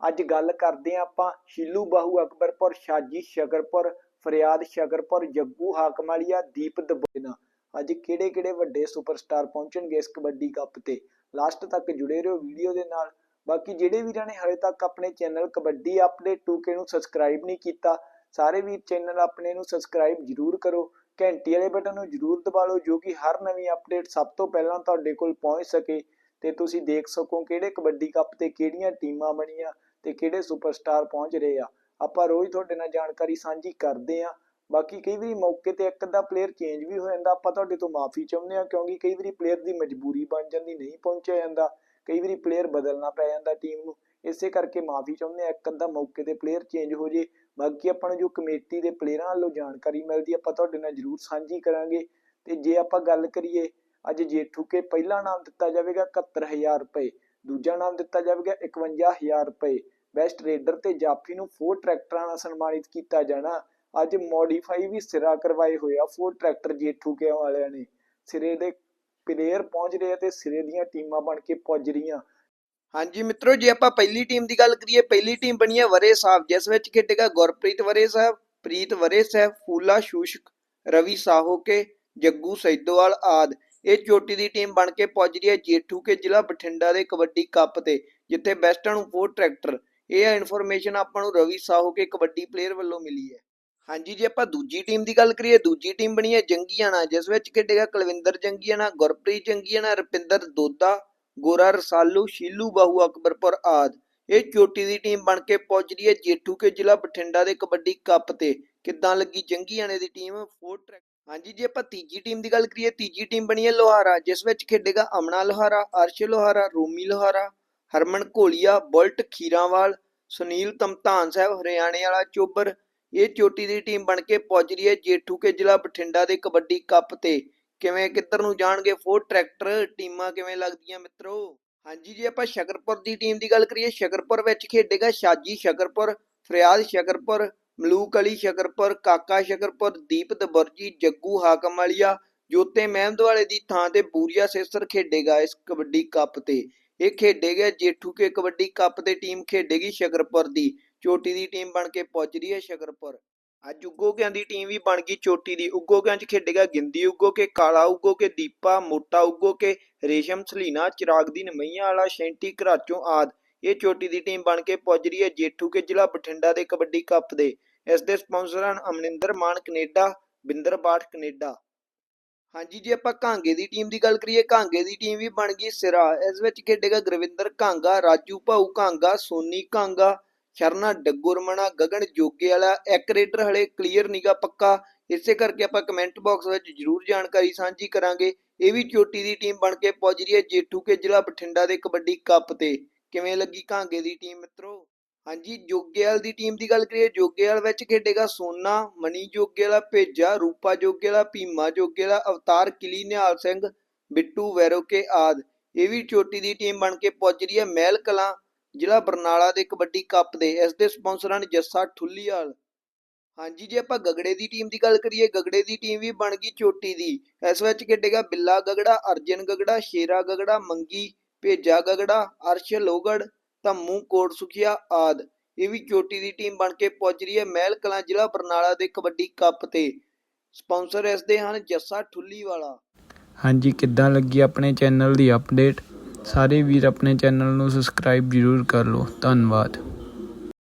ਅੱਜ ਗੱਲ ਕਰਦੇ ਹਾਂ ਆਪਾਂ ਸ਼ੀਲੂ ਬਾਹੂ ਅਕਬਰਪੁਰ, ਸ਼ਾਜੀ ਸ਼ਕਰਪੁਰ ਫਰਿਆਦ ਸ਼ਕਰਪੁਰ ਜੱਗੂ ਹਾਕਮਾਲੀਆ, ਦੀਪ ਦਬੋਨਾ। ਅੱਜ ਕਿਹੜੇ ਕਿਹੜੇ ਵੱਡੇ ਸੁਪਰਸਟਾਰ ਪਹੁੰਚਣਗੇ ਇਸ ਕਬੱਡੀ ਕੱਪ ਤੇ? ਲਾਸਟ ਤੱਕ ਜੁੜੇ ਰਹੋ ਵੀਡੀਓ ਦੇ ਨਾਲ। ਬਾਕੀ ਜਿਹੜੇ ਵੀਰਾਂ ਨੇ ਹਲੇ ਤੱਕ ਆਪਣੇ ਚੈਨਲ ਕਬੱਡੀ ਅਪਡੇਟ 2K ਨੂੰ ਸਬਸਕ੍ਰਾਈਬ ਨਹੀਂ ਕੀਤਾ, ਸਾਰੇ ਵੀਰ ਚੈਨਲ ਆਪਣੇ ਨੂੰ ਸਬਸਕ੍ਰਾਈਬ ਜਰੂਰ ਕਰੋ। ਘੰਟੀ ਵਾਲੇ ਬਟਨ ਨੂੰ ਜਰੂਰ ਦਬਾ ਲਓ ਜੋ ਕਿ ਹਰ ਨਵੀਂ ਅਪਡੇਟ ਸਭ ਤੋਂ ਪਹਿਲਾਂ ਤੁਹਾਡੇ ਕੋਲ ਪਹੁੰਚ ਸਕੇ। ਤੇ ਤੁਸੀਂ ਦੇਖ ਸਕੋ ਕਿਹੜੇ ਕਬੱਡੀ ਕੱਪ ਤੇ ਕਿਹੜੀਆਂ ਟੀਮਾਂ ਬਣੀਆਂ। ਤੇ ਕਿਹੜੇ ਸੁਪਰਸਟਾਰ ਪਹੁੰਚ ਰਹੇ ਆ। ਆਪਾਂ ਰੋਜ਼ ਤੁਹਾਡੇ ਨਾਲ ਜਾਣਕਾਰੀ ਸਾਂਝੀ ਕਰਦੇ ਆ ਬਾਕੀ ਕਈ ਵਾਰੀ ਮੌਕੇ ਤੇ ਇੱਕ ਅੱਧਾ ਪਲੇਅਰ ਚੇਂਜ ਵੀ ਹੋ ਜਾਂਦਾ, ਆਪਾਂ ਤੁਹਾਡੇ ਤੋਂ ਮਾਫੀ ਚਾਹੁੰਦੇ ਆ ਕਿਉਂਕਿ ਕਈ ਵਾਰੀ ਪਲੇਅਰ ਦੀ ਮਜਬੂਰੀ ਬਣ ਜਾਂਦੀ, ਨਹੀਂ ਪਹੁੰਚਿਆ ਜਾਂਦਾ। ਕਈ ਵਾਰੀ ਪਲੇਅਰ ਬਦਲਣਾ ਪੈ ਜਾਂਦਾ ਟੀਮ ਨੂੰ। ਇਸੇ ਕਰਕੇ ਮਾਫੀ ਚਾਹੁੰਦੇ ਆ ਇੱਕ ਅੱਧਾ ਮੌਕੇ ਤੇ ਪਲੇਅਰ ਚੇਂਜ ਹੋ ਜੇ। ਬਾਕੀ ਆਪਾਂ ਨੂੰ ਜੋ ਕਮੇਟੀ ਦੇ ਪਲੇਅਰਾਂ ਵੱਲੋਂ ਜਾਣਕਾਰੀ ਮਿਲਦੀ, ਆਪਾਂ ਤੁਹਾਡੇ ਨਾਲ ਜਰੂਰ ਸਾਂਝੀ ਕਰਾਂਗੇ। ਤੇ ਜੇ ਆਪਾਂ ਗੱਲ ਕਰੀਏ, ਅੱਜ ਜੇਠੂ ਕੇ ਪਹਿਲਾ ਨਾਮ ਦਿੱਤਾ ਜਾਵੇਗਾ 71000 ਰੁਪਏ। ਦੂਜਾ ਨਾਮ ਦਿੱਤਾ ਜਾਵੇਗਾ 51000 ਰੁਪਏ। ਬੈਸਟ ਰੇਡਰ ਤੇ ਜਾਫੀ ਨੂੰ ਫੋਰ ਟਰੈਕਟਰਾਂ ਨਾਲ ਸਨਮਾਨਿਤ ਕੀਤਾ ਜਾਣਾ। ਅੱਜ ਮੋਡੀਫਾਈ ਵੀ ਸਿਰਾ ਕਰਵਾਏ ਹੋਏ ਆ ਫੋਰ ਟਰੈਕਟਰ ਜੇਠੂ ਕੇ ਵਾਲਿਆਂ ਨੇ। ਸਿਰੇ ਦੇ ਪਲੇਅਰ ਪਹੁੰਚ ਰਹੇ ਤੇ ਸਿਰੇ ਦੀਆਂ ਟੀਮਾਂ ਬਣ ਕੇ ਪੁੱਜ ਰਹੀਆਂ। ਹਾਂਜੀ ਮਿੱਤਰੋ, ਜੇ ਆਪਾਂ ਪਹਿਲੀ ਟੀਮ ਦੀ ਗੱਲ ਕਰੀਏ, ਪਹਿਲੀ ਟੀਮ ਬਣੀ ਹੈ ਵਰੇ ਸਾਹਿਬ, ਜਿਸ ਵਿੱਚ ਖੇਡੇਗਾ ਗੁਰਪ੍ਰੀਤ ਵਰੇ ਸਾਹਿਬ, ਪ੍ਰੀਤ ਵਰੇ ਸਾਹਿਬ, ਫੂਲਾ ਸ਼ੂਸ਼ਕ, ਰਵੀ ਸਾਹੋਕੇ, ਜੱਗੂ ਸੈਦੋਵਾਲ ਆਦ। ਇਹ ਚੋਟੀ ਦੀ ਟੀਮ ਬਣ ਕੇ ਪਹੁੰਚ ਰਹੀ ਹੈ ਜੇਠੂ ਕੇ ਜ਼ਿਲ੍ਹਾ ਬਠਿੰਡਾ ਦੇ ਕਬੱਡੀ ਕੱਪ ਤੇ, ਜਿੱਥੇ ਬੈਸਟਾਂ ਫੋਰ ਟਰੈਕਟਰ ਇਹ ਇਨਫੋਰਮੇਸ਼ਨ ਆਪਾਂ ਨੂੰ ਰਵੀ ਸਾਹੋਕੇ ਕਬੱਡੀ ਪਲੇਅਰ ਵੱਲੋਂ ਮਿਲੀ ਹੈ। ਹਾਂਜੀ, ਜੇ ਆਪਾਂ ਦੂਜੀ ਟੀਮ ਦੀ ਗੱਲ ਕਰੀਏ, ਦੂਜੀ ਟੀਮ ਬਣੀ ਹੈ ਜੰਗੀਆਣਾ ਜਿਸ ਵਿੱਚ ਖੇਡੇਗਾ ਕੁਲਵਿੰਦਰ ਜੰਗੀਆਣਾ ਗੁਰਪ੍ਰੀਤ ਜੰਗੀਆਣਾ ਰੁਪਿੰਦਰ ਦੋਦਾ, ਗੋਰਾ ਰਸਾਲੂ, ਸ਼ੀਲੂ ਬਾਹੂ, ਅਕਬਰਪੁਰ ਆਦ। ਇਹ ਚੋਟੀ ਦੀ ਟੀਮ ਬਣ ਕੇ ਪਹੁੰਚ ਰਹੀ ਹੈ ਜੇਠੂ ਕੇ ਜ਼ਿਲ੍ਹਾ ਬਠਿੰਡਾ ਦੇ ਕਬੱਡੀ ਕੱਪ ਤੇ। ਕਿੱਦਾਂ ਲੱਗੀ ਜੰਗੀਆਣੇ ਦੀ ਟੀਮ ਫੋਰ ਟਰੈਕ ਹਾਂਜੀ, ਜੇ ਆਪਾਂ ਤੀਜੀ ਟੀਮ ਦੀ ਗੱਲ ਕਰੀਏ, ਤੀਜੀ ਟੀਮ ਬਣੀ ਹੈ ਲੋਹਾਰਾ, ਜਿਸ ਵਿੱਚ ਖੇਡੇਗਾ ਅਮਨਾ ਲੋਹਾਰਾ, ਅਰਸ਼ ਲੋਹਾਰਾ, ਰੋਮੀ ਲੋਹਾਰਾ, ਹਰਮਨ ਘੋਲੀਆ, ਬੁਲਟ ਖੀਰਾਵਾਲ, ਸੁਨੀਲ ਤਮਤਾਨ ਸਾਹਿਬ, ਹਰਿਆਣੇ ਵਾਲਾ ਚੋਬਰ। ਇਹ ਚੋਟੀ ਦੀ ਟੀਮ ਬਣ ਕੇ ਪਹੁੰਚ ਰਹੀ ਹੈ ਜੇਠੂ ਕੇ ਜ਼ਿਲ੍ਹਾ ਬਠਿੰਡਾ ਦੇ ਕਬੱਡੀ ਕੱਪ ਤੇ। ਕਿਵੇਂ, ਕਿੱਧਰ ਨੂੰ ਜਾਣਗੇ? ਫੋਰ ਟਰੈਕਟਰ ਟੀਮਾਂ ਕਿਵੇਂ ਲੱਗਦੀਆਂ ਮਿੱਤਰੋ? ਹਾਂਜੀ, ਜੇ ਆਪਾਂ ਸ਼ਕਰਪੁਰ ਦੀ ਟੀਮ ਦੀ ਗੱਲ ਕਰੀਏ ਸ਼ਕਰਪੁਰ ਵਿੱਚ ਖੇਡੇਗਾ ਸ਼ਾਜੀ ਸ਼ਕਰਪੁਰ ਫਰਿਆਦ ਸ਼ਕਰਪੁਰ ਮਲੂਕ ਅਲੀ ਸ਼ਕਰਪੁਰ, ਕਾਕਾ ਸ਼ਕਰਪੁਰ ਦੀਪ ਦਬਰਜੀ ਜੱਗੂ ਹਾਕਮ ਵਾਲੀਆ ਜੋਤੇ ਮਹਿਮਦ ਵਾਲੇ ਦੀ ਥਾਂ ਤੇ ਬੂਰੀਆ ਸੇਸਰ ਖੇਡੇਗਾ ਇਸ ਕਬੱਡੀ ਕੱਪ ਤੇ। ਇਹ ਖੇਡੇ ਖੇਡੇਗਾ ਜੇਠੂ ਕੇ ਕਬੱਡੀ ਕੱਪ ਤੇ ਟੀਮ ਖੇਡੇਗੀ ਸ਼ਕਰਪੁਰ ਦੀ। ਚੋਟੀ ਦੀ ਟੀਮ ਬਣ ਕੇ ਪਹੁੰਚ ਰਹੀ ਹੈ ਸ਼ਕਰਪੁਰ। ਅੱਜ ਉਗੋਕਿਆਂ ਦੀ ਟੀਮ ਵੀ ਬਣ ਗਈ ਚੋਟੀ ਦੀ। ਉਗੋਕਿਆਂ 'ਚ ਖੇਡੇਗਾ ਗਿੰਦੀ ਉਗੋ ਕੇ ਕਾਲਾ ਉਗੋ ਕੇ ਦੀਪਾ, ਮੋਟਾ ਉਗੋ ਕੇ ਰੇਸ਼ਮ, ਸਲੀਨਾ ਚਿਰਾਗ ਦੀ ਨਮਈਆਂ ਵਾਲਾ ਸ਼ੈਂਟੀ, ਘਰਾਚੋਂ ਆਦ। ਇਹ ਚੋਟੀ ਦੀ ਟੀਮ ਬਣ ਕੇ ਪਹੁੰਚ ਰਹੀ ਹੈ ਜੇਠੂ ਕੇ ਜ਼ਿਲ੍ਹਾ ਬਠਿੰਡਾ ਦੇ ਕਬੱਡੀ ਕੱਪ ਦੇ। ਇਸ ਦੇ ਸਪਾਂਸਰ ਹਨ ਅਮਨਿੰਦਰ ਮਾਨ ਕੈਨੇਡਾ, ਬਿੰਦਰ ਬਾਠ ਕੈਨੇਡਾ। ਹਾਂਜੀ ਜੇ, ਆਪਾਂ ਕਾਂਗੇ ਦੀ ਟੀਮ ਦੀ ਗੱਲ ਕਰੀਏ, ਕਾਂਗੇ ਦੀ ਟੀਮ ਵੀ ਬਣ ਗਈ ਸਿਰਾ। ਇਸ ਵਿੱਚ ਖੇਡੇਗਾ ਗੁਰਵਿੰਦਰ ਕਾਂਗਾ, ਰਾਜੂ ਭਾਊ ਕਾਂਗਾ, ਸੋਨੀ ਕਾਂਗਾ, ਸ਼ਰਨਾ ਡੱਗੁਰਮਣਾ, ਗਗਨ ਜੋਗੇ ਵਾਲਾ ਇੱਕ ਰੇਡਰ ਹਲੇ ਕਲੀਅਰ ਨੀਗਾ ਪੱਕਾ। ਇਸੇ ਕਰਕੇ ਆਪਾਂ ਕਮੈਂਟ ਬਾਕਸ ਵਿੱਚ ਜਰੂਰ ਜਾਣਕਾਰੀ ਸਾਂਝੀ ਕਰਾਂਗੇ। ਇਹ ਵੀ ਚੋਟੀ ਦੀ ਟੀਮ ਬਣ ਕੇ ਪਹੁੰਚ ਰਹੀ ਹੈ ਜੇਠੂ ਕੇ ਜ਼ਿਲ੍ਹਾ ਬਠਿੰਡਾ ਦੇ ਕਬੱਡੀ ਕੱਪ ਤੇ। ਕਿਵੇਂ ਲੱਗੀ ਕਾਂਗੇ ਦੀ ਟੀਮ ਮਿੱਤਰੋ? ਹਾਂਜੀ, ਜੋਗੇਵਾਲ ਦੀ ਟੀਮ ਦੀ ਗੱਲ ਕਰੀਏ, ਜੋਗੇਵਾਲ ਵਿੱਚ ਖੇਡੇਗਾ ਸੋਨਾ ਮਣੀ ਜੋਗੇ ਭੇਜਾ, ਰੂਪਾ ਜੋਗੇ ਭੀਮਾ ਜੋਗੇ ਅਵਤਾਰ, ਕਿਲੀ, ਨਿਹਾਲ ਸਿੰਘ, ਬਿੱਟੂ, ਵੈਰੋਕੇ ਆਦ। ਇਹ ਵੀ ਚੋਟੀ ਦੀ ਟੀਮ ਬਣ ਕੇ ਪਹੁੰਚ ਰਹੀ ਹੈ। ਮਹਿਲ ਕਲਾਂ, ਜ਼ਿਲ੍ਹਾ ਬਰਨਾਲਾ ਦੇ ਕਬੱਡੀ ਕੱਪ ਦੇ, ਇਸ ਦੇ ਸਪਾਂਸਰ ਹਨ ਜੱਸਾ ਠੁੱਲੀਵਾਲ। ਹਾਂਜੀ, ਜੇ ਆਪਾਂ ਗਗੜੇ ਦੀ ਟੀਮ ਦੀ ਗੱਲ ਕਰੀਏ, ਗਗੜੇ ਦੀ ਟੀਮ ਵੀ ਬਣ ਗਈ ਚੋਟੀ ਦੀ। ਇਸ ਵਿੱਚ ਖੇਡੇਗਾ ਬਿੱਲਾ ਗਗੜਾ, ਅਰਜਨ ਗਗੜਾ, ਸ਼ੇਰਾ ਗਗੜਾ, ਮੰਗੀ, ਭੇਜਾ ਗਗੜਾ, ਅਰਸ਼ ਲੋਗੜ ਧੰਮੂ ਕੋਟ ਆਦ। ਇਹ ਵੀ ਚੋਟੀ ਦੀ ਟੀਮ ਬਣ ਕੇ ਪਹੁੰਚ ਰਹੀ ਹੈ ਮਹਿਲ ਕਲਾਂ ਜ਼ਿਲ੍ਹਾ ਬਰਨਾਲਾ ਦੇ ਕਬੱਡੀ ਕੱਪ ਤੇ। ਸਪਾਂਸਰ ਇਸ ਦੇ ਹਨ ਜੱਸਾ ਠੁੱਲੀ ਵਾਲਾ। ਹਾਂਜੀ, ਕਿੱਦਾਂ ਲੱਗੀ ਆਪਣੇ ਚੈਨਲ ਦੀ ਅਪਡੇਟ? ਸਾਰੇ ਵੀਰ ਆਪਣੇ ਚੈਨਲ ਨੂੰ ਸਬਸਕ੍ਰਾਈਬ ਜ਼ਰੂਰ ਕਰ ਲਓ। ਧੰਨਵਾਦ।